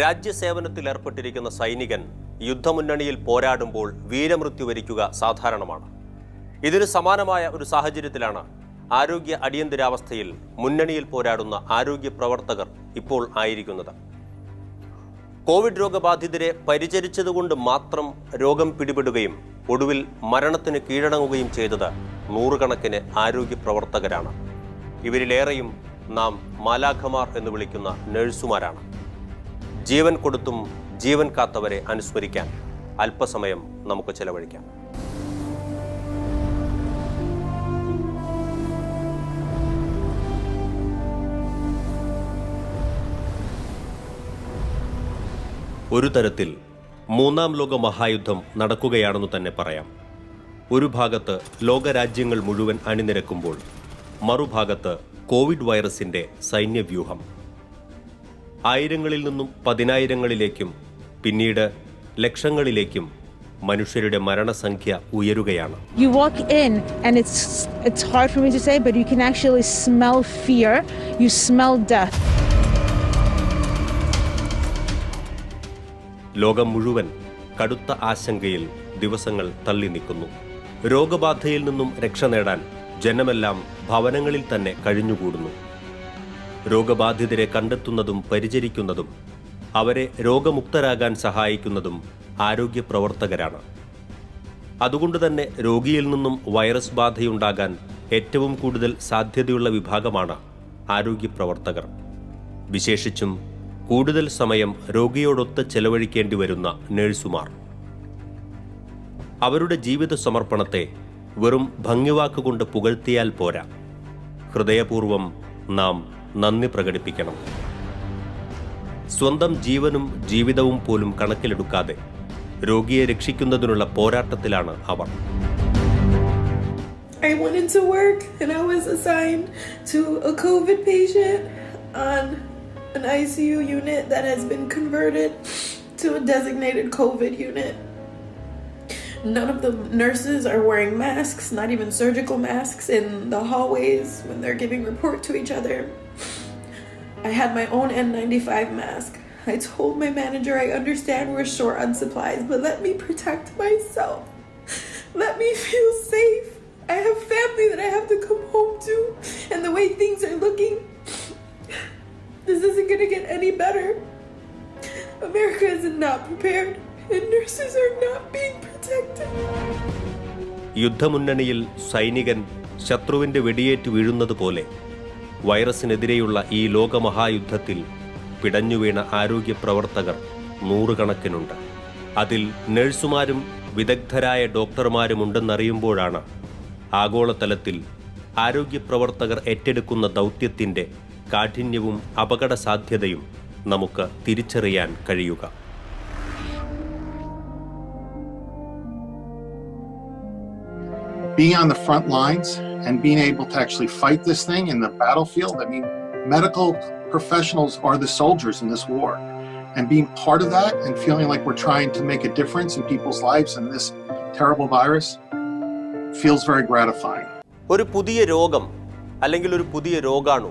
രാജ്യസേവനത്തിൽ ഏർപ്പെട്ടിരിക്കുന്ന സൈനികൻ യുദ്ധമുന്നണിയിൽ പോരാടുമ്പോൾ വീരമൃത്യു വരിക്കുക സാധാരണമാണ്. ഇതിന് സമാനമായ ഒരു സാഹചര്യത്തിലാണ് ആരോഗ്യ അടിയന്തരാവസ്ഥയിൽ മുന്നണിയിൽ പോരാടുന്ന ആരോഗ്യ പ്രവർത്തകർ ഇപ്പോൾ ആയിരിക്കുന്നത്. കോവിഡ് രോഗബാധിതരെ പരിചരിച്ചതുകൊണ്ട് മാത്രം രോഗം പിടിപെടുകയും ഒടുവിൽ മരണത്തിന് കീഴടങ്ങുകയും ചെയ്തത് നൂറുകണക്കിന് ആരോഗ്യ പ്രവർത്തകരാണ്. ഇവരിലേറെയും നാം മാലാഖമാർ എന്ന് വിളിക്കുന്ന നഴ്സുമാരാണ്. ജീവൻ കൊടുത്തും ജീവൻ കാത്തവരെ അനുസ്മരിക്കാൻ അല്പസമയം നമുക്ക് ചെലവഴിക്കാം. ഒരു തരത്തിൽ മൂന്നാം ലോക മഹായുദ്ധം നടക്കുകയാണെന്ന് തന്നെ പറയാം. ഒരു ഭാഗത്ത് ലോകരാജ്യങ്ങൾ മുഴുവൻ അണിനിരക്കുമ്പോൾ മറുഭാഗത്ത് കോവിഡ് വൈറസിന്റെ സൈന്യവ്യൂഹം. ആയിരങ്ങളിൽ നിന്നും പതിനായിരങ്ങളിലേക്കും പിന്നീട് ലക്ഷങ്ങളിലേക്കും മനുഷ്യരുടെ മരണസംഖ്യ ഉയരുകയാണ് you walk in, and it's it's hard for me to say, but you can actually smell fear. You smell death. ലോകം മുഴുവൻ കടുത്ത ആശങ്കയിൽ ദിവസങ്ങൾ തള്ളി നിൽക്കുന്നു രോഗബാധയിൽ നിന്നും രക്ഷ നേടാൻ ജനമെല്ലാം ഭവനങ്ങളിൽ തന്നെ കഴിഞ്ഞുകൂടുന്നു രോഗബാധിതരെ കണ്ടെത്തുന്നതും പരിചരിക്കുന്നതും അവരെ രോഗമുക്തരാകാൻ സഹായിക്കുന്നതും ആരോഗ്യ പ്രവർത്തകരാണ്. അതുകൊണ്ട് തന്നെ രോഗിയിൽ നിന്നും വൈറസ് ബാധയുണ്ടാകാൻ ഏറ്റവും കൂടുതൽ സാധ്യതയുള്ള വിഭാഗമാണ് ആരോഗ്യ പ്രവർത്തകർ. വിശേഷിച്ചും കൂടുതൽ സമയം രോഗിയോടൊത്ത് ചെലവഴിക്കേണ്ടി വരുന്ന നഴ്സുമാർ. അവരുടെ ജീവിത സമർപ്പണത്തെ വെറും ഭംഗിവാക്കുകൊണ്ട് പുകഴ്ത്തിയാൽ പോരാ. ഹൃദയപൂർവം നാം നന്ദി പ്രകടിപ്പിക്കണം സ്വന്തം ജീവനും ജീവിതവും പോലും കണക്കിലെടുക്കാതെ രോഗിയെ രക്ഷിക്കുന്നതിനുള്ള പോരാട്ടത്തിലാണ് അവർ I went into work and I was assigned to a COVID patient on an ICU unit that has been converted to a designated COVID unit. None of the nurses are wearing masks, not even surgical masks, in the hallways when they're giving report to each other. I had my own N95 mask. I told my manager I understand we're short on supplies, but let me protect myself. Let me feel safe. I have family that I have to come home to, and the way things are looking, this isn't gonna get any better. America is not prepared, and nurses are not being protected. യുദ്ധമുന്നണിയിൽ സൈനികൻ ശത്രുവിന്റെ വെടിയേറ്റ് വീഴുന്നത് പോലെ വൈറസിനെതിരെയുള്ള ഈ ലോകമഹായുദ്ധത്തിൽ പിടഞ്ഞുവീണ ആരോഗ്യ പ്രവർത്തകർ നൂറുകണക്കിനുണ്ട്. അതിൽ നഴ്സുമാരും വിദഗ്ധരായ ഡോക്ടർമാരും ഡോക്ടർമാരുമുണ്ടെന്നറിയുമ്പോഴാണ് ആഗോളതലത്തിൽ ആരോഗ്യ പ്രവർത്തകർ ഏറ്റെടുക്കുന്ന ദൗത്യത്തിന്റെ കാഠിന്യവും അപകട സാധ്യതയും നമുക്ക് തിരിച്ചറിയാൻ കഴിയുക. Being on the front lines and being able to actually fight this thing in the battlefield. I mean, medical professionals are the soldiers in this war. And being part of that and feeling like we're trying to make a difference in people's lives in this terrible virus feels very gratifying. ഒരു പുതിയ രോഗം അല്ലെങ്കിൽ ഒരു പുതിയ രോഗാണു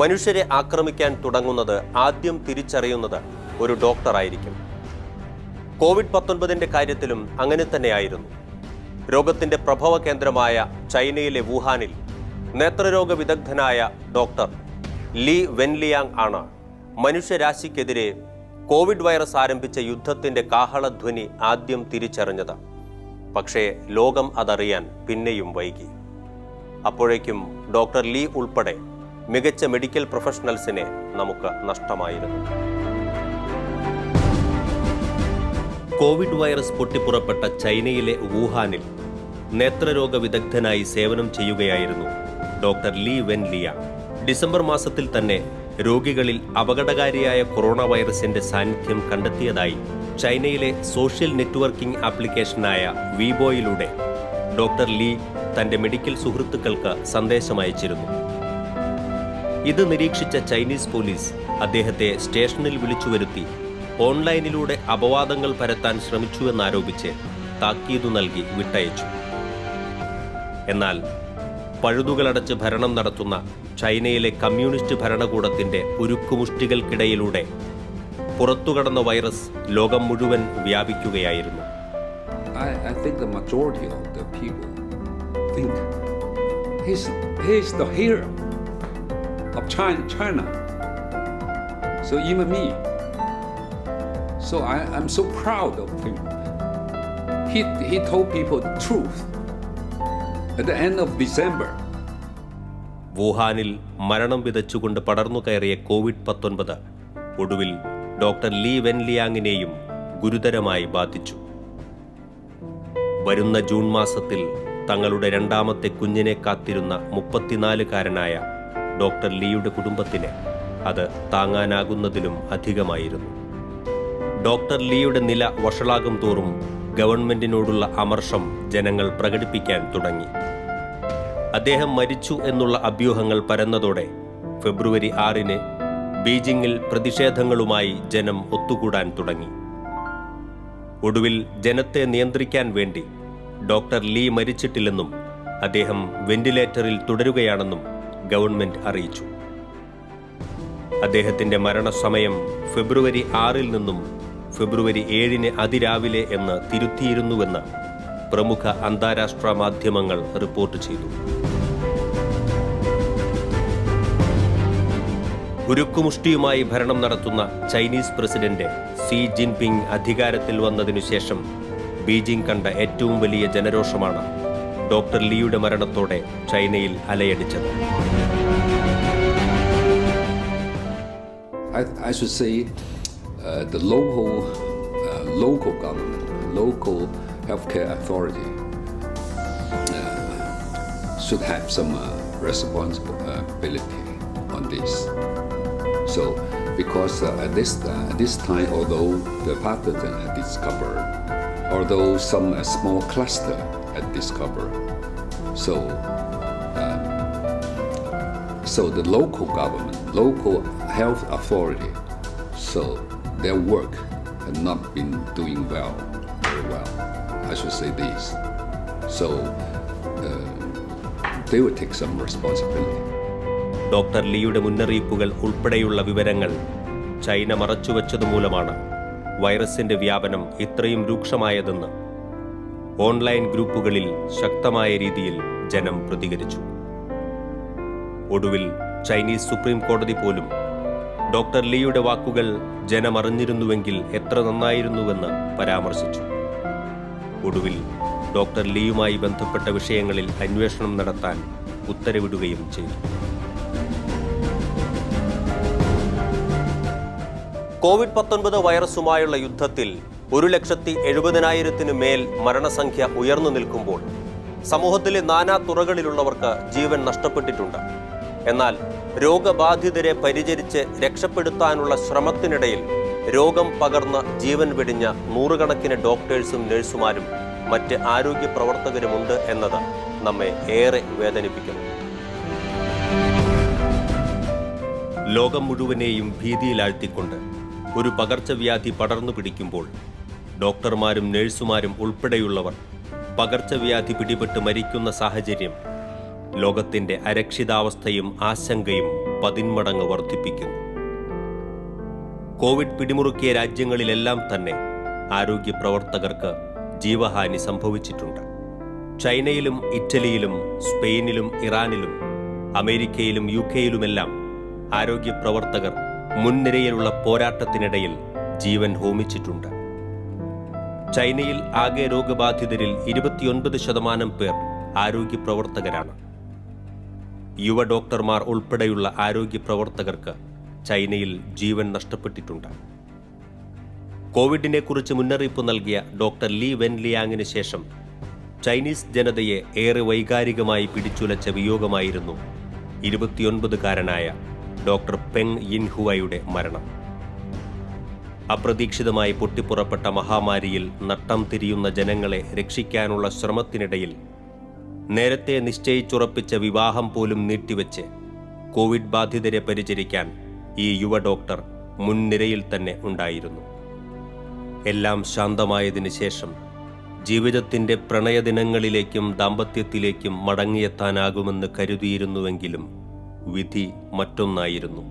മനുഷ്യരെ ആക്രമിക്കാൻ തുടങ്ങുന്നത് ആദ്യം തിരിച്ചറിയുന്നത് ഒരു ഡോക്ടറായിരിക്കും കോവിഡ് പത്തൊൻപതിന്റെ കാര്യത്തിലും അങ്ങനെ തന്നെയായിരുന്നു രോഗത്തിന്റെ പ്രഭവ കേന്ദ്രമായ ചൈനയിലെ വുഹാനിൽ നേത്രരോഗ വിദഗ്ധനായ ഡോക്ടർ ലീ വെൻലിയാങ് ആണ്. മനുഷ്യരാശിക്കെതിരെ കോവിഡ് വൈറസ് ആരംഭിച്ച യുദ്ധത്തിന്റെ കാഹളധ്വനി ആദ്യം തിരിച്ചറിഞ്ഞത്. പക്ഷേ ലോകം അതറിയാൻ പിന്നെയും വൈകി. അപ്പോഴേക്കും ഡോക്ടർ ലീ ഉൾപ്പെടെ മികച്ച മെഡിക്കൽ പ്രൊഫഷണൽസിനെ നമുക്ക് നഷ്ടമായിരുന്നു. കോവിഡ് വൈറസ് പൊട്ടിപ്പുറപ്പെട്ട ചൈനയിലെ വുഹാനിൽ നേത്രരോഗ വിദഗ്ധനായി സേവനം ചെയ്യുകയായിരുന്നു doctor Li Wenliang. December മാസത്തിൽ തന്നെ രോഗികളിൽ അപകടകാരിയായ കൊറോണ വൈറസിന്റെ സാന്നിധ്യം കണ്ടെത്തിയതായി ചൈനയിലെ സോഷ്യൽ നെറ്റ്വർക്കിംഗ് ആപ്ലിക്കേഷനായ വിബോയിലൂടെ ഡോക്ടർ ലീ തന്റെ മെഡിക്കൽ സുഹൃത്തുക്കൾക്ക് സന്ദേശം അയച്ചിരുന്നു. ഇത് നിരീക്ഷിച്ച ചൈനീസ് പോലീസ് അദ്ദേഹത്തെ സ്റ്റേഷനിൽ വിളിച്ചു വരുത്തി ഓൺലൈനിലൂടെ അപവാദങ്ങൾ പരത്താൻ ശ്രമിച്ചുവെന്നാരോപിച്ച് താക്കീതു നൽകി വിട്ടയച്ചു എന്നാൽ പഴുതുകളടച്ച് ഭരണം നടത്തുന്ന ചൈനയിലെ കമ്മ്യൂണിസ്റ്റ് ഭരണകൂടത്തിന്റെ ഉരുക്കുമുഷ്ടികൾക്കിടയിലൂടെ പുറത്തുകടന്ന വൈറസ് ലോകം മുഴുവൻ വ്യാപിക്കുകയായിരുന്നു I, think the majority of the people think he's, the hero of. China. So even me. So I, I'm so proud of him. He, he told people the truth at the end of December. വുഹാനിൽ മരണം വിതച്ചുകൊണ്ട് പടർന്നു കയറിയ Covid പത്തൊൻപത് ഒടുവിൽ doctor Lee വെൻലിയാങ്ങിനെയും ഗുരുതരമായി ബാധിച്ചു വരുന്ന June മാസത്തിൽ തങ്ങളുടെ രണ്ടാമത്തെ കുഞ്ഞിനെ കാത്തിരുന്ന മുപ്പത്തിനാലുകാരനായ ഡോക്ടർ ലീയുടെ കുടുംബത്തിന് അത് താങ്ങാനാകുന്നതിലും അധികമായിരുന്നു ഡോക്ടർ ലീയുടെ നില വഷളാകും തോറും ഗവൺമെന്റിനോടുള്ള അമർഷം ജനങ്ങൾ പ്രകടിപ്പിക്കാൻ തുടങ്ങി. അദ്ദേഹം മരിച്ചു എന്നുള്ള അഭ്യൂഹങ്ങൾ പരന്നതോടെ ഫെബ്രുവരി ആറിന് ബീജിംഗിൽ പ്രതിഷേധങ്ങളുമായി ജനം ഒത്തുകൂടാൻ തുടങ്ങി. ഒടുവിൽ ജനത്തെ നിയന്ത്രിക്കാൻ വേണ്ടി ഡോക്ടർ ലീ മരിച്ചിട്ടില്ലെന്നും അദ്ദേഹം വെന്റിലേറ്ററിൽ തുടരുകയാണെന്നും ഗവൺമെന്റ് അറിയിച്ചു. അദ്ദേഹത്തിന്റെ മരണസമയം ഫെബ്രുവരി ആറിൽ നിന്നും ഫെബ്രുവരി ഏഴിന് അതിരാവിലെ എന്ന് തിരുത്തിയിരുന്നുവെന്ന് പ്രമുഖ അന്താരാഷ്ട്ര മാധ്യമങ്ങൾ റിപ്പോർട്ട് ചെയ്തു. ഉരുക്കുമുഷ്ടിയുമായി ഭരണം നടത്തുന്ന ചൈനീസ് പ്രസിഡന്റ് സി ജിൻപിങ് അധികാരത്തിൽ വന്നതിനു ശേഷം ബീജിംഗ് കണ്ട ഏറ്റവും വലിയ ജനരോഷമാണ് ഡോക്ടർ ലിയുടെ മരണത്തോടെ ചൈനയിൽ അലയടിച്ചത്. I, I should say uh, the local, uh, local government, local healthcare authority uh, should have some uh, responsibility on this. So, because uh, at this at this time, although the pathogen had discovered, although some small cluster had discovered, so so the local government, local health authority, so their work had not been doing well, very well. I should say this. So uh, they would take some responsibility. Doctor ലീയുടെ മുന്നറിയിപ്പുകൾ ഉൾപ്പെടെയുള്ള വിവരങ്ങൾ China മറച്ചുവെച്ചതുമൂലമാണ് വൈറസിന്റെ വ്യാപനം ഇത്രയും രൂക്ഷമായതെന്ന് online ഗ്രൂപ്പുകളിൽ ശക്തമായ രീതിയിൽ ജനം പ്രതികരിച്ചു ഒടുവിൽ ചൈനീസ് സുപ്രീം കോടതി പോലും ഡോക്ടർ ലീയുടെ വാക്കുകൾ ജനമറിഞ്ഞിരുന്നുവെങ്കിൽ എത്ര നന്നായിരുന്നുവെന്ന് പരാമർശിച്ചു. ഒടുവിൽ ഡോക്ടർ ലീയുമായി ബന്ധപ്പെട്ട വിഷയങ്ങളിൽ അന്വേഷണം നടത്താൻ ഉത്തരവിടുകയും ചെയ്തു. കോവിഡ് പത്തൊൻപത് വൈറസുമായുള്ള യുദ്ധത്തിൽ ഒരു ലക്ഷത്തി എഴുപതിനായിരത്തിനു മേൽ മരണസംഖ്യ ഉയർന്നു നിൽക്കുമ്പോൾ സമൂഹത്തിലെ നാനാ തുറകളിലുള്ളവർക്ക് ജീവൻ നഷ്ടപ്പെട്ടിട്ടുണ്ട്. എന്നാൽ രോഗബാധിതരെ പരിചരിച്ച് രക്ഷപ്പെടുത്താനുള്ള ശ്രമത്തിനിടയിൽ രോഗം പകർന്ന ജീവൻ വെടിഞ്ഞ നൂറുകണക്കിന് ഡോക്ടേഴ്സും നഴ്സുമാരും മറ്റ് ആരോഗ്യ പ്രവർത്തകരുമുണ്ട് എന്നത് നമ്മെ ഏറെ വേദനിപ്പിക്കുന്നു. ലോകം മുഴുവനെയും ഭീതിയിലാഴ്ത്തിക്കൊണ്ട് ഒരു പകർച്ചവ്യാധി പടർന്നു പിടിക്കുമ്പോൾ ഡോക്ടർമാരും നഴ്സുമാരും ഉൾപ്പെടെയുള്ളവർ പകർച്ചവ്യാധി പിടിപെട്ട് മരിക്കുന്ന സാഹചര്യം ലോകത്തിന്റെ അരക്ഷിതാവസ്ഥയും ആശങ്കയും പതിന്മടങ്ങ് വർദ്ധിപ്പിക്കുന്നു. കോവിഡ് പിടിമുറുക്കിയ രാജ്യങ്ങളിലെല്ലാം തന്നെ ആരോഗ്യ പ്രവർത്തകർക്ക് ജീവഹാനി സംഭവിച്ചിട്ടുണ്ട്. ചൈനയിലും ഇറ്റലിയിലും സ്പെയിനിലും ഇറാനിലും അമേരിക്കയിലും യു കെയിലുമെല്ലാം ആരോഗ്യ പ്രവർത്തകർ മുൻനിരയിലുള്ള പോരാട്ടത്തിനിടയിൽ ജീവൻ ഹോമിച്ചിട്ടുണ്ട്. ചൈനയിൽ ആകെ രോഗബാധിതരിൽ ഇരുപത്തിയൊൻപത് ശതമാനം പേർ ആരോഗ്യ പ്രവർത്തകരാണ്. യുവ ഡോക്ടർമാർ ഉൾപ്പെടെയുള്ള ആരോഗ്യ പ്രവർത്തകർക്ക് ചൈനയിൽ ജീവൻ നഷ്ടപ്പെട്ടിട്ടുണ്ട്. കോവിഡിനെ കുറിച്ച് മുന്നറിയിപ്പ് നൽകിയ ഡോക്ടർ ലീ വെൻ വെൻലിയാങ്ങിന് ശേഷം ചൈനീസ് ജനതയെ ഏറെ വൈകാരികമായി പിടിച്ചുലച്ച വിയോഗമായിരുന്നു ഇരുപത്തിയൊൻപതുകാരനായ ഡോക്ടർ പെങ് യിൻഹുവയുടെ മരണം. അപ്രതീക്ഷിതമായി പൊട്ടിപ്പുറപ്പെട്ട മഹാമാരിയിൽ നട്ടം തിരിയുന്ന ജനങ്ങളെ രക്ഷിക്കാനുള്ള ശ്രമത്തിനിടയിൽ നേരത്തെ നിശ്ചയിച്ചുറപ്പിച്ച വിവാഹം പോലും നീട്ടിവെച്ച് കോവിഡ് ബാധിതരെ പരിചരിക്കാൻ ഈ യുവ ഡോക്ടർ മുൻനിരയിൽ തന്നെ ഉണ്ടായിരുന്നു. എല്ലാം ശാന്തമായതിനു ശേഷം ജീവിതത്തിന്റെ പ്രണയദിനങ്ങളിലേക്കും ദാമ്പത്യത്തിലേക്കും മടങ്ങിയെത്താനാകുമെന്ന് കരുതിയിരുന്നുവെങ്കിലും വിധി മറ്റൊന്നായിരുന്നു.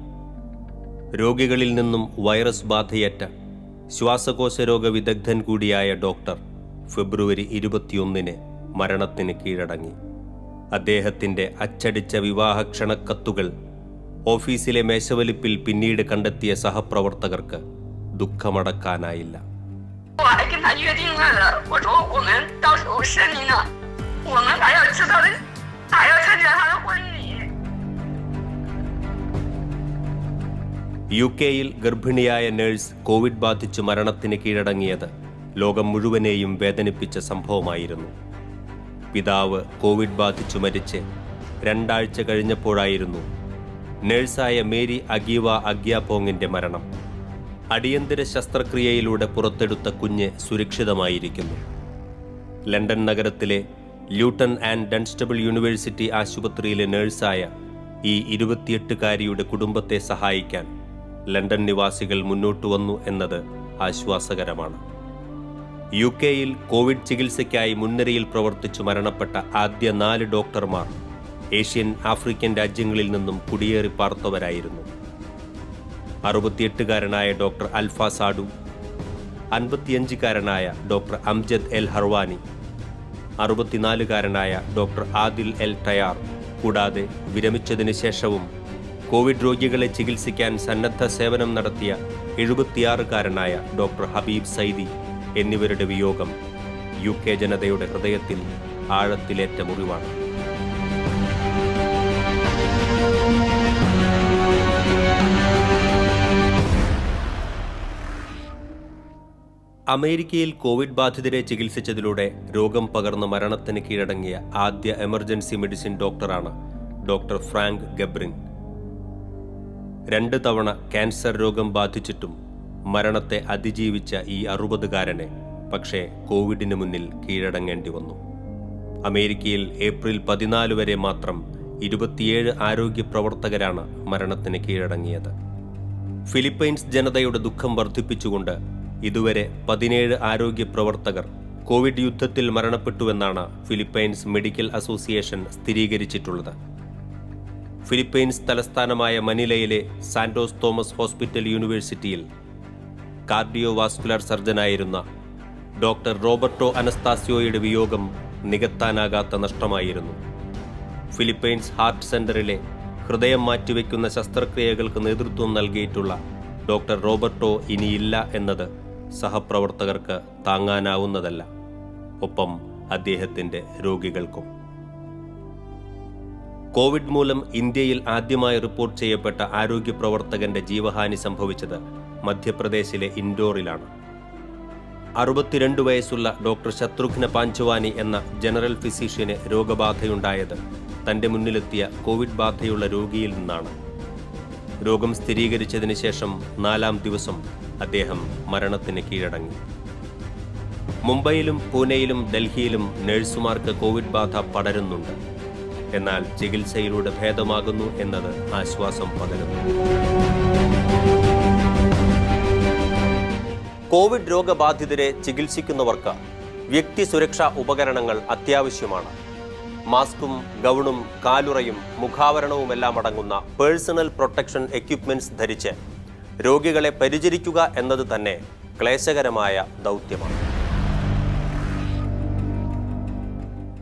രോഗികളിൽ നിന്നും വൈറസ് ബാധയേറ്റ ശ്വാസകോശ രോഗ വിദഗ്ധൻ കൂടിയായ ഡോക്ടർ ഫെബ്രുവരി ഇരുപത്തിയൊന്നിന് മരണത്തിന് കീഴടങ്ങി. അദ്ദേഹത്തിന്റെ അച്ചടിച്ച വിവാഹക്ഷണക്കത്തുകൾ ഓഫീസിലെ മേശവലിപ്പിൽ പിന്നീട് കണ്ടെത്തിയ സഹപ്രവർത്തകർക്ക് ദുഃഖമടക്കാനായില്ല. യു കെയിൽ ഗർഭിണിയായ നേഴ്സ് കോവിഡ് ബാധിച്ച് മരണത്തിന് കീഴടങ്ങിയത് ലോകം മുഴുവനെയും വേദനിപ്പിച്ച സംഭവമായിരുന്നു. പിതാവ് കോവിഡ് ബാധിച്ചു മരിച്ച് രണ്ടാഴ്ച കഴിഞ്ഞപ്പോഴായിരുന്നു നഴ്സായ മേരി അഗീവ അഗ്യാപോങ്ങിന്റെ മരണം. അടിയന്തര ശസ്ത്രക്രിയയിലൂടെ പുറത്തെടുത്ത കുഞ്ഞ് സുരക്ഷിതമായിരിക്കുന്നു. ലണ്ടൻ നഗരത്തിലെ ലൂട്ടൺ ആൻഡ് ഡൺസ്റ്റബിൾ യൂണിവേഴ്സിറ്റി ആശുപത്രിയിലെ നഴ്സായ ഈ ഇരുപത്തിയെട്ടുകാരിയുടെ കുടുംബത്തെ സഹായിക്കാൻ ലണ്ടൻ നിവാസികൾ മുന്നോട്ട് വന്നു എന്നത് ആശ്വാസകരമാണ്. യു കെയിൽ കോവിഡ് ചികിത്സയ്ക്കായി മുൻനിരയിൽ പ്രവർത്തിച്ചു മരണപ്പെട്ട ആദ്യ നാല് ഡോക്ടർമാർ ഏഷ്യൻ ആഫ്രിക്കൻ രാജ്യങ്ങളിൽ നിന്നും കുടിയേറി പാർത്തവരായിരുന്നു. അറുപത്തിയെട്ടുകാരനായ ഡോക്ടർ അൽഫ സാഡു അൻപത്തിയഞ്ചുകാരനായ ഡോക്ടർ അംജദ് എൽ ഹർവാനി അറുപത്തിനാലുകാരനായ ഡോക്ടർ ആദിൽ എൽ ടയാർ കൂടാതെ വിരമിച്ചതിന് ശേഷവും കോവിഡ് രോഗികളെ ചികിത്സിക്കാൻ സന്നദ്ധ സേവനം നടത്തിയ എഴുപത്തിയാറുകാരനായ ഡോക്ടർ ഹബീബ് സൈദി എന്നിവരുടെ വിയോഗം യു കെ ജനതയുടെ ഹൃദയത്തിൽ ആഴത്തിലേറ്റ മുറിവാണ്. അമേരിക്കയിൽ കോവിഡ് ബാധിതരെ ചികിത്സിച്ചതിലൂടെ രോഗം പകർന്ന് മരണത്തിന് കീഴടങ്ങിയ ആദ്യ എമർജൻസി മെഡിസിൻ ഡോക്ടറാണ് ഡോക്ടർ ഫ്രാങ്ക് ഗബ്രിൻ. രണ്ട് തവണ ക്യാൻസർ രോഗം ബാധിച്ചിട്ടും മരണത്തെ അതിജീവിച്ച ഈ അറുപതുകാരനെ പക്ഷേ കോവിഡിന് മുന്നിൽ കീഴടങ്ങേണ്ടി വന്നു. അമേരിക്കയിൽ ഏപ്രിൽ പതിനാല് വരെ മാത്രം ഇരുപത്തിയേഴ് ആരോഗ്യ പ്രവർത്തകരാണ് മരണത്തിന് കീഴടങ്ങിയത്. ഫിലിപ്പൈൻസ് ജനതയുടെ ദുഃഖം വർദ്ധിപ്പിച്ചുകൊണ്ട് ഇതുവരെ പതിനേഴ് ആരോഗ്യ പ്രവർത്തകർ കോവിഡ് യുദ്ധത്തിൽ മരണപ്പെട്ടുവെന്നാണ് ഫിലിപ്പൈൻസ് മെഡിക്കൽ അസോസിയേഷൻ സ്ഥിരീകരിച്ചിട്ടുള്ളത്. ഫിലിപ്പൈൻസ് തലസ്ഥാനമായ മനിലയിലെ സാന്റോസ് തോമസ് ഹോസ്പിറ്റൽ യൂണിവേഴ്സിറ്റിയിൽ കാർഡിയോവാസ്കുലർ സർജനായിരുന്ന ഡോക്ടർ റോബർട്ടോ അനസ്താസിയോയുടെ വിയോഗം നികത്താനാകാത്ത നഷ്ടമായിരുന്നു. ഫിലിപ്പൈൻസ് ഹാർട്ട് സെന്ററിലെ ഹൃദയം മാറ്റിവെക്കുന്ന ശസ്ത്രക്രിയകൾക്ക് നേതൃത്വം നൽകിയിട്ടുള്ള ഡോക്ടർ റോബർട്ടോ ഇനിയില്ല എന്നത് സഹപ്രവർത്തകർക്ക് താങ്ങാനാവുന്നതല്ല. ഒപ്പം അദ്ദേഹത്തിന്റെ രോഗികൾക്കും. കോവിഡ് മൂലം ഇന്ത്യയിൽ ആദ്യമായി റിപ്പോർട്ട് ചെയ്യപ്പെട്ട ആരോഗ്യ പ്രവർത്തകന്റെ ജീവഹാനി സംഭവിച്ചത് മധ്യപ്രദേശിലെ ഇൻഡോറിലാണ്. അറുപത്തിരണ്ട് വയസ്സുള്ള ഡോക്ടർ ശത്രുഘ്ന പാഞ്ചവാനി എന്ന ജനറൽ ഫിസിഷ്യന് രോഗബാധയുണ്ടായത് തന്റെ മുന്നിലെത്തിയ കോവിഡ് ബാധയുള്ള രോഗിയിൽ നിന്നാണ്. രോഗം സ്ഥിരീകരിച്ചതിന് ശേഷം നാലാം ദിവസം അദ്ദേഹം മരണത്തിന് കീഴടങ്ങി. മുംബൈയിലും പൂനെയിലും ഡൽഹിയിലും നഴ്സുമാർക്ക് കോവിഡ് ബാധ പടരുന്നുണ്ട്. എന്നാൽ ചികിത്സയിലൂടെ ഭേദമാകുന്നു എന്നത് ആശ്വാസം പകരുന്നു. കോവിഡ് രോഗബാധിതരെ ചികിത്സിക്കുന്നവർക്ക് വ്യക്തി സുരക്ഷാ ഉപകരണങ്ങൾ അത്യാവശ്യമാണ്. മാസ്കും ഗൗണും കാലുറയും മുഖാവരണവുമെല്ലാം അടങ്ങുന്ന പേഴ്സണൽ പ്രൊട്ടക്ഷൻ എക്യുപ്മെന്റ്സ് ധരിച്ച് രോഗികളെ പരിചരിക്കുക എന്നത് തന്നെ ക്ലേശകരമായ ദൗത്യമാണ്.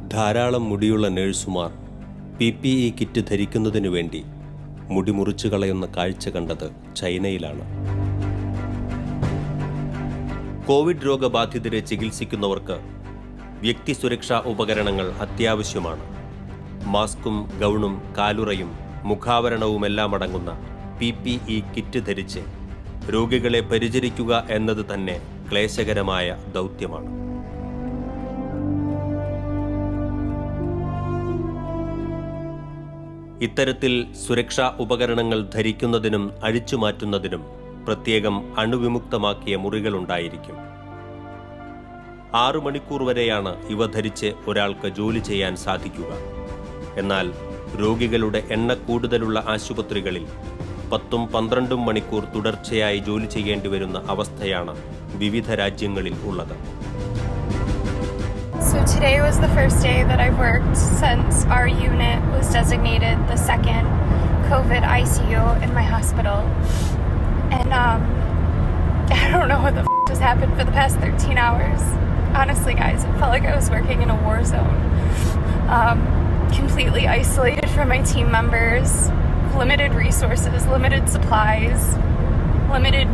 ധാരാളം മുടിയുള്ള നഴ്സുമാർ പി പി ഇ കിറ്റ് ധരിക്കുന്നതിനു വേണ്ടി മുടി മുറിച്ചു കളയുന്ന കാഴ്ച കണ്ടത് ചൈനയിലാണ്. കോവിഡ് രോഗബാധിതരെ ചികിത്സിക്കുന്നവർക്ക് വ്യക്തി സുരക്ഷാ ഉപകരണങ്ങൾ അത്യാവശ്യമാണ്. മാസ്കും ഗൗണും കാലുറയും മുഖാവരണവുമെല്ലാം അടങ്ങുന്ന പി പി ഇ കിറ്റ് ധരിച്ച് രോഗികളെ പരിചരിക്കുക എന്നത് തന്നെ ക്ലേശകരമായ ദൗത്യമാണ്. ഇത്തരത്തിൽ സുരക്ഷാ ഉപകരണങ്ങൾ ധരിക്കുന്നതിനും അഴിച്ചുമാറ്റുന്നതിനും പ്രത്യേകം അണുവിമുക്തമാക്കിയ മുറികളുണ്ടായിരിക്കും. ആറു മണിക്കൂർ വരെയാണ് ഇവ ധരിച്ച് ഒരാൾക്ക് ജോലി ചെയ്യാൻ സാധിക്കുക. എന്നാൽ രോഗികളുടെ എണ്ണ കൂടുതലുള്ള ആശുപത്രികളിൽ പത്തും പന്ത്രണ്ടും മണിക്കൂർ തുടർച്ചയായി ജോലി ചെയ്യേണ്ടി വരുന്ന അവസ്ഥയാണ് വിവിധ രാജ്യങ്ങളിൽ ഉള്ളത്. So today was the first day that I've worked since our unit was designated the second COVID ICU in my hospital. And um, I don't know what the f- just happened for the past 13 hours. Honestly, guys, it felt like I was working in a war zone. Um, completely isolated from my team members, limited resources, limited supplies, limited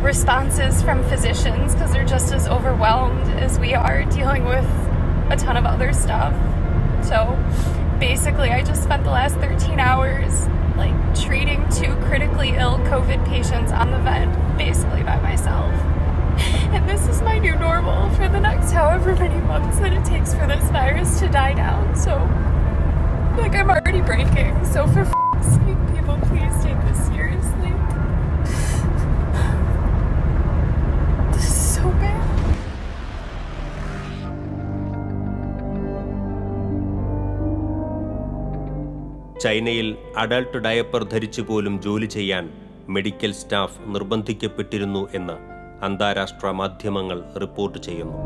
responses from physicians because they're just as overwhelmed as we are dealing with a ton of other stuff. So basically, I just spent the last 13 hours like treating two critically ill COVID patients on the vent basically by myself. And this is my new normal for the next however many months that it takes for this virus to die down. So, like, I'm already breaking. So, for f***ing sake, ചൈനയിൽ adult diaper ധരിച്ചു പോലും ജോലി ചെയ്യാൻ medical staff നിർബന്ധിക്കപ്പെട്ടിരുന്നു എന്ന് അന്താരാഷ്ട്ര മാധ്യമങ്ങൾ report ചെയ്യുന്നു.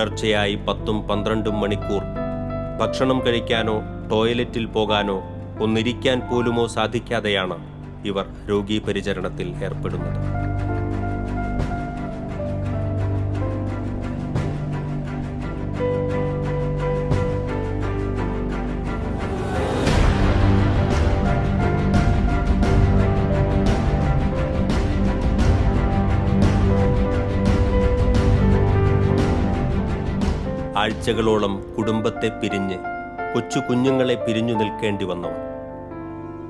തുടർച്ചയായി പത്തും പന്ത്രണ്ടും മണിക്കൂർ. ഭക്ഷണം കഴിക്കാനോ ടോയ്ലറ്റിൽ പോകാനോ ഒന്നിരിക്കാൻ പോലുമോ സാധിക്കാതെയാണ് ഇവർ രോഗീപരിചരണത്തിൽ ഏർപ്പെടുന്നത്. ആഴ്ചകളോളം കുടുംബത്തെ പിരിഞ്ഞ് കൊച്ചു കുഞ്ഞുങ്ങളെ പിരിഞ്ഞു നിൽക്കേണ്ടി വന്നു.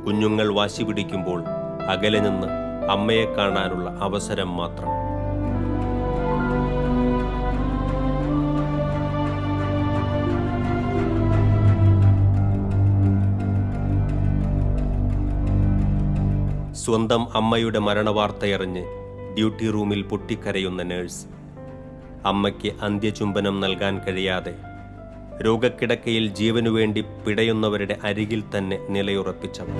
കുഞ്ഞുങ്ങൾ വാശി പിടിക്കുമ്പോൾ അകലെ നിന്ന് അമ്മയെ കാണാനുള്ള അവസരം മാത്രം. സ്വന്തം അമ്മയുടെ മരണവാർത്തയറിഞ്ഞ് ഡ്യൂട്ടി റൂമിൽ പൊട്ടിക്കരയുന്ന നേഴ്സ് അമ്മയ്ക്ക് അന്ത്യചുംബനം നൽകാൻ കഴിയാതെ രോഗക്കിടക്കയിൽ ജീവനു വേണ്ടി പിടയുന്നവരുടെ അരികിൽ തന്നെ നിലയുറപ്പിച്ചവർ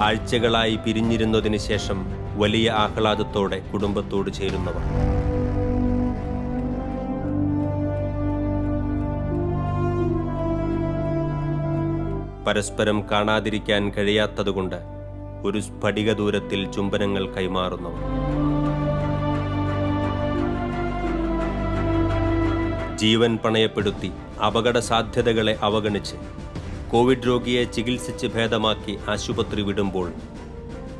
ആഴ്ചകളായി പിരിഞ്ഞിരുന്നതിന് ശേഷം വലിയ ആഹ്ലാദത്തോടെ കുടുംബത്തോട് ചേരുന്നവർ പരസ്പരം കാണാതിരിക്കാൻ കഴിയാത്തതുകൊണ്ട് ഒരു സ്ഫടിക ദൂരത്തിൽ ചുംബനങ്ങൾ കൈമാറുന്നു. ജീവൻ പണയപ്പെടുത്തി അപകട സാധ്യതകളെ അവഗണിച്ച് കോവിഡ് രോഗിയെ ചികിത്സിച്ച് ഭേദമാക്കി ആശുപത്രി വിടുമ്പോൾ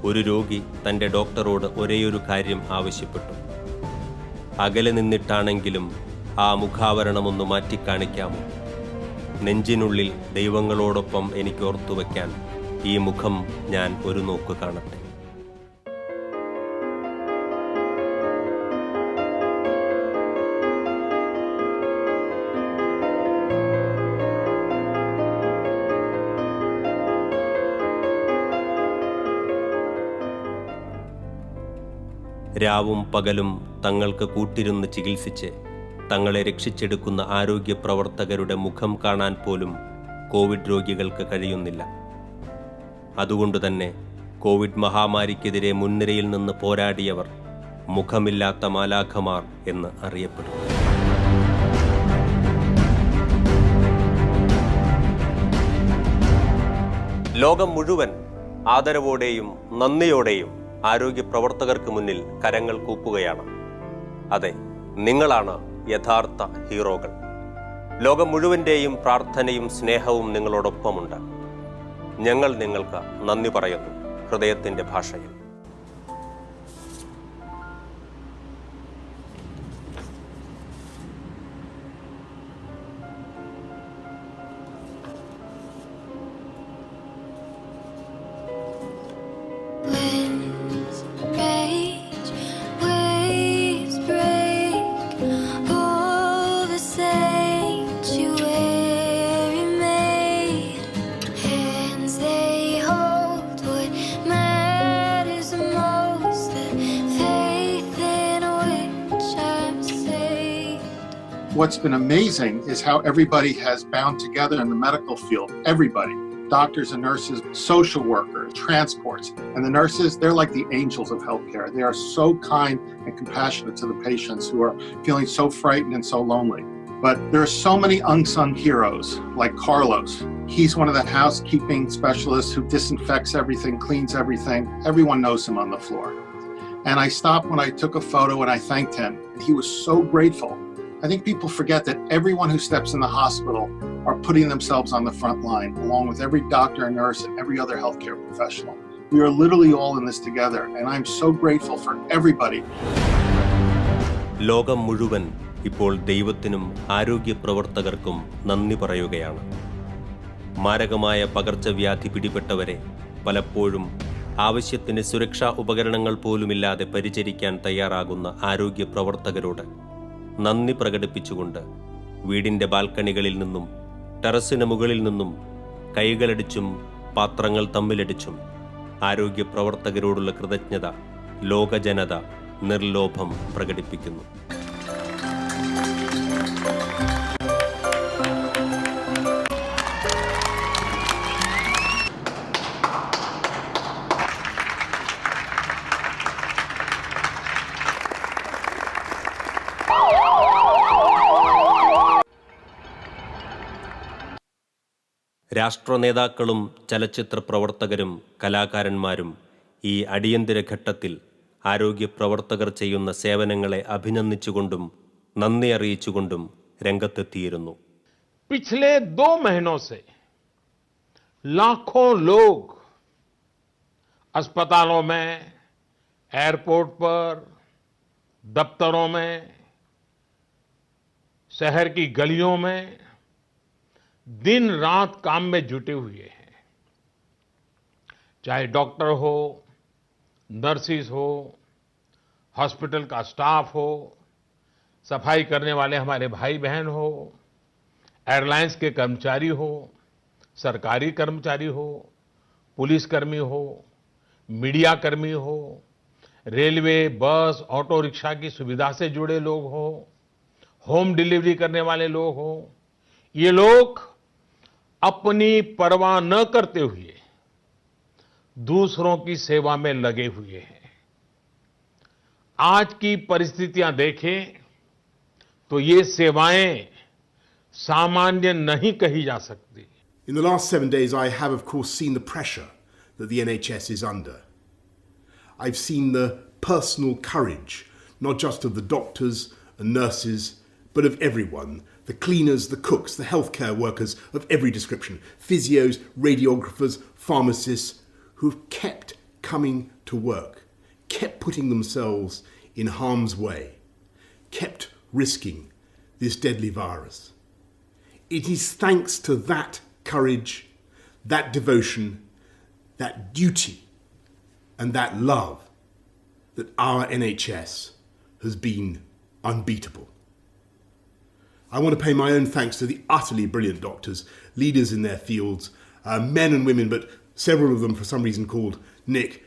ഒരു രോഗി തന്റെ ഡോക്ടറോട് ഒരേയൊരു കാര്യം ആവശ്യപ്പെട്ടു. അകലെ നിന്നിട്ടാണെങ്കിലും ആ മുഖാവരണമൊന്ന് മാറ്റിക്കാണിക്കാമോ? നെഞ്ചിനുള്ളിൽ ദൈവങ്ങളോടൊപ്പം എനിക്ക് ഓർത്തുവെക്കാൻ ഈ മുഖം ഞാൻ ഒരു നോക്ക് കാണട്ടെ. രാവും പകലും തങ്ങൾക്ക് കൂട്ടിരുന്ന് ചികിത്സിച്ച് തങ്ങളെ രക്ഷിച്ചെടുക്കുന്ന ആരോഗ്യ പ്രവർത്തകരുടെ മുഖം കാണാൻ പോലും കോവിഡ് രോഗികൾക്ക് കഴിയുന്നില്ല. അതുകൊണ്ടുതന്നെ കോവിഡ് മഹാമാരിക്കെതിരെ മുൻനിരയിൽ നിന്ന് പോരാടിയവർ മുഖമില്ലാത്ത മാലാഖമാർ എന്ന് അറിയപ്പെടുന്നു. ലോകം മുഴുവൻ ആദരവോടെയും നന്ദിയോടെയും ആരോഗ്യ പ്രവർത്തകർക്ക് മുന്നിൽ കരങ്ങൾ കൂപ്പുകയാണ്. അതെ നിങ്ങളാണ് യഥാർത്ഥ ഹീറോകൾ. ലോകം മുഴുവന്റെയും പ്രാർത്ഥനയും സ്നേഹവും നിങ്ങളോടൊപ്പമുണ്ട്. ഞങ്ങൾ നിങ്ങൾക്ക് നന്ദി പറയുന്നു. ഹൃദയത്തിന്റെ ഭാഷയിൽ. What's been amazing is how everybody has bound together in the medical field. Everybody. Doctors and nurses, social workers, transports. And the nurses, they're like the angels of healthcare. They are so kind and compassionate to the patients who are feeling so frightened and so lonely. But there are so many unsung heroes like Carlos. He's one of the housekeeping specialists who disinfects everything, cleans everything. Everyone knows him on the floor. And I stopped when I took a photo and I thanked him. He was so grateful. I think people forget that everyone who steps in the hospital are putting themselves on the front line, along with every doctor and nurse and every other healthcare professional. We are literally all in this together, and I'm so grateful for everybody ലോകം മുഴുവൻ ഇപ്പോൾ ദൈവത്തിനും ആരോഗ്യ പ്രവർത്തകർക്കും നന്ദി പറയുകയാണ് മാരകമായ പകർച്ചവ്യാധി പിടിപെട്ടവരെ പലപ്പോഴും ആവശ്യത്തിന് സുരക്ഷാ ഉപകരണങ്ങൾ പോലുമില്ലാതെ പരിചരിക്കാൻ തയ്യാറാകുന്ന ആരോഗ്യ പ്രവർത്തകരോട് നന്ദി പ്രകടിപ്പിച്ചുകൊണ്ട് വീടിന്റെ ബാൽക്കണികളിൽ നിന്നും ടെറസിന് മുകളിൽ നിന്നും കൈകളടിച്ചും പാത്രങ്ങൾ തമ്മിലടിച്ചും ആരോഗ്യ പ്രവർത്തകരോടുള്ള കൃതജ്ഞത ലോകജനത നിർലോഭം പ്രകടിപ്പിക്കുന്നു. രാഷ്ട്രനേതാക്കളും ചലച്ചിത്ര പ്രവർത്തകരും കലാകാരന്മാരും ഈ അടിയന്തര ഘട്ടത്തിൽ ആരോഗ്യ പ്രവർത്തകർ ചെയ്യുന്ന സേവനങ്ങളെ അഭിനന്ദിച്ചുകൊണ്ടും നന്ദി അറിയിച്ചുകൊണ്ടും രംഗത്തെത്തിയിരുന്നു पिछले दो महीनों से लाखों लोग अस्पतालों में एयरपोर्ट पर दफ्तरों में शहर की गलियों में दिन रात काम में जुटे हुए हैं। चाहे डॉक्टर हो, नर्सिस हो, हॉस्पिटल का स्टाफ हो, सफ़ाई करने वाले हमारे भाई बहन हो, एयरलाइंस के कर्मचारी हो, सरकारी कर्मचारी हो पुलिसकर्मी हो, मीडिया कर्मी हो, रेलवे, बस, ऑटो रिक्शा की सुविधा से जुड़े लोग हो, होम डिलीवरी करने वाले लोग हो, ये लोग अपनी परवाह न करते हुए दूसरों की सेवा में लगे हुए हैं। आज की परिस्थितियाँ देखें तो ये सेवाएँ सामान्य नहीं कही जा सकती। In the last seven days I have of course seen the pressure that the NHS is under I have seen the personal courage not just of the doctors and nurses but of everyone the cleaners, the cooks, the healthcare workers of every description, physios, radiographers, pharmacists, who've kept coming to work, kept putting themselves in harm's way, kept risking this deadly virus. It is thanks to that courage, that devotion, that duty, and that love that our NHS has been unbeatable. I want to pay my own thanks to the utterly brilliant doctors, leaders in their fields, uh, men and women, but several of them for some reason called Nick,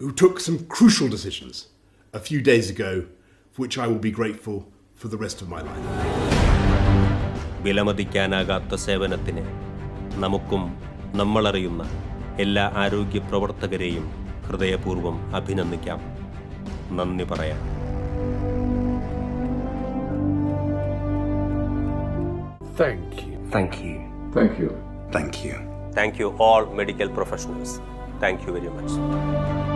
who took some crucial decisions a few days ago, for which I will be grateful for the rest of my life. വിലമതിക്കാനാകാത്ത സേവനത്തിന് നമുക്കും നമ്മളറിയുന്ന എല്ലാ ആരോഗ്യ പ്രവർത്തകരെയും ഹൃദയപൂർവ്വം അഭിനന്ദിക്കാം നന്ദി പറയാം Thank you. Thank you. Thank you. Thank you. Thank you, all medical professionals. Thank you very much.